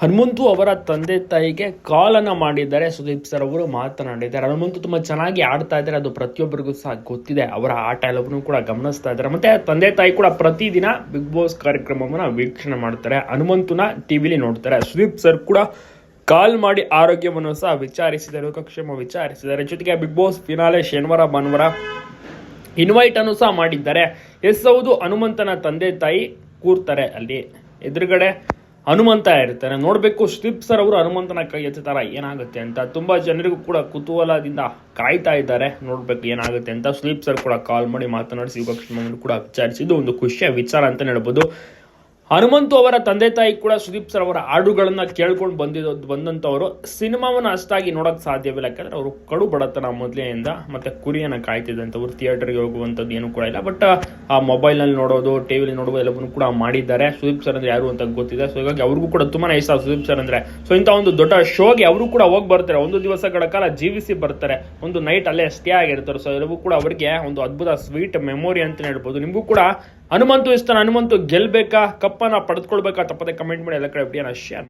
ಹನುಮಂತು ಅವರ ತಂದೆ ತಾಯಿಗೆ ಕಾಲನ್ನು ಮಾಡಿದ್ದಾರೆ. ಸುದೀಪ್ ಸರ್ ಅವರು ಮಾತನಾಡಿದ್ದಾರೆ. ಹನುಮಂತು ತುಂಬಾ ಚೆನ್ನಾಗಿ ಆಡ್ತಾ ಇದ್ದಾರೆ. ಅದು ಪ್ರತಿಯೊಬ್ಬರಿಗೂ ಸಹ ಗೊತ್ತಿದೆ. ಅವರ ಆಟ ಎಲ್ಲವನ್ನೂ ಕೂಡ ಗಮನಿಸ್ತಾ ಇದ್ದಾರೆ. ಮತ್ತೆ ತಂದೆ ತಾಯಿ ಕೂಡ ಪ್ರತಿದಿನ ಬಿಗ್ ಬಾಸ್ ಕಾರ್ಯಕ್ರಮವನ್ನು ವೀಕ್ಷಣೆ ಮಾಡ್ತಾರೆ. ಹನುಮಂತುನ ಟಿವಿಲಿ ನೋಡ್ತಾರೆ. ಸುದೀಪ್ ಸರ್ ಕೂಡ ಕಾಲ್ ಮಾಡಿ ಆರೋಗ್ಯವನ್ನು ಸಹ ವಿಚಾರಿಸಿದ್ದಾರೆ. ಯೋಗಕ್ಷೇಮ ವಿಚಾರಿಸಿದ್ದಾರೆ. ಜೊತೆಗೆ ಬಿಗ್ ಬಾಸ್ ಫಿನಾಲೆ ಶನಿವಾರ, ಭಾನುವಾರ ಇನ್ವೈಟ್ ಅನ್ನು ಸಹ ಮಾಡಿದ್ದಾರೆ. ಎಸ್ ಹೌದು, ಹನುಮಂತನ ತಂದೆ ತಾಯಿ ಕೂರ್ತಾರೆ ಅಲ್ಲಿ. ಎದುರುಗಡೆ ಹನುಮಂತ ಇರ್ತಾರೆ ನೋಡಬೇಕು ಸ್ಟಿಪ್ ಸರ್ ಅವರು ಹನುಮಂತನ ಕೈ ಎತ್ತಾರ ಏನಾಗುತ್ತೆ ಅಂತ ತುಂಬ ಜನರಿಗೂ ಕೂಡ ಕುತೂಹಲದಿಂದ ಕಾಯ್ತಾ ಇದ್ದಾರೆ. ನೋಡಬೇಕು ಏನಾಗುತ್ತೆ ಅಂತ. ಸ್ಲೀಪ್ ಸರ್ ಕೂಡ ಕಾಲ್ ಮಾಡಿ ಮಾತನಾಡಿಸಿ, ಯುಗಕ್ಷೇಮವನ್ನು ಕೂಡ ವಿಚಾರಿಸಿದ್ದು ಒಂದು ಖುಷಿಯ ವಿಚಾರ ಅಂತ ಹೇಳ್ಬೋದು. ಹನುಮಂತು ಅವರ ತಂದೆ ತಾಯಿ ಕೂಡ ಸುದೀಪ್ ಸರ್ ಅವರ ಹಾಡುಗಳನ್ನ ಕೇಳ್ಕೊಂಡು ಬಂದಿದ್ದು, ಬಂದಂತವರು ಸಿನಿಮಾವನ್ನು ಅಷ್ಟಾಗಿ ನೋಡಕ್ ಸಾಧ್ಯವಿಲ್ಲ. ಯಾಕಂದರೆ ಅವರು ಕಡು ಬಡತನ ಮೊದಲೆಯಿಂದ ಮತ್ತೆ ಕುರಿಯನ್ನ ಕಾಯ್ತಿದ್ದಂಥವ್ರು ಥಿಯೇಟರ್ಗೆ ಹೋಗುವಂಥದ್ದು ಏನು ಕೂಡ ಇಲ್ಲ. ಬಟ್ ಆ ಮೊಬೈಲ್ನಲ್ಲಿ ನೋಡೋದು ಟಿವಿಲಿ ನೋಡೋದು ಎಲ್ಲವನ್ನೂ ಕೂಡ ಮಾಡಿದ್ದಾರೆ. ಸುದೀಪ್ ಸರ್ ಅಂದ್ರೆ ಯಾರು ಅಂತ ಗೊತ್ತಿದೆ. ಸೊ ಹೀಗಾಗಿ ಅವ್ರಿಗೂ ಕೂಡ ತುಂಬಾ ಇಷ್ಟ ಸುದೀಪ್ ಸರ್ ಅಂದ್ರೆ. ಸೊ ಇಂಥ ಒಂದು ದೊಡ್ಡ ಶೋಗೆ ಅವರು ಕೂಡ ಹೋಗಿ ಬರ್ತಾರೆ. ಒಂದು ದಿವಸಗಳ ಕಾಲ ಜೀವಿಸಿ ಬರ್ತಾರೆ. ಒಂದು ನೈಟ್ ಅಲ್ಲೇ ಸ್ಟೇ ಆಗಿರ್ತಾರೆ. ಸೊ ಎಲ್ಲವೂ ಕೂಡ ಅವರಿಗೆ ಒಂದು ಅದ್ಭುತ ಸ್ವೀಟ್ ಮೆಮೊರಿ ಅಂತ ಹೇಳ್ಬೋದು. ನಿಮಗೂ ಕೂಡ ಹನುಮಂತು ಇಷ್ಟ, ಹನುಮಂತು ಗೆಲ್ಬೇಕಾ, ಕಪ್ಪನ್ನ ಪಡೆದುಕೊಳ್ಬೇಕಾ ತಪ್ಪದೆ ಕಮೆಂಟ್ ಮಾಡಿ ಎಲ್ಲ ಕಡೆ ವಿಡಿಯೋನ ಶೇರ್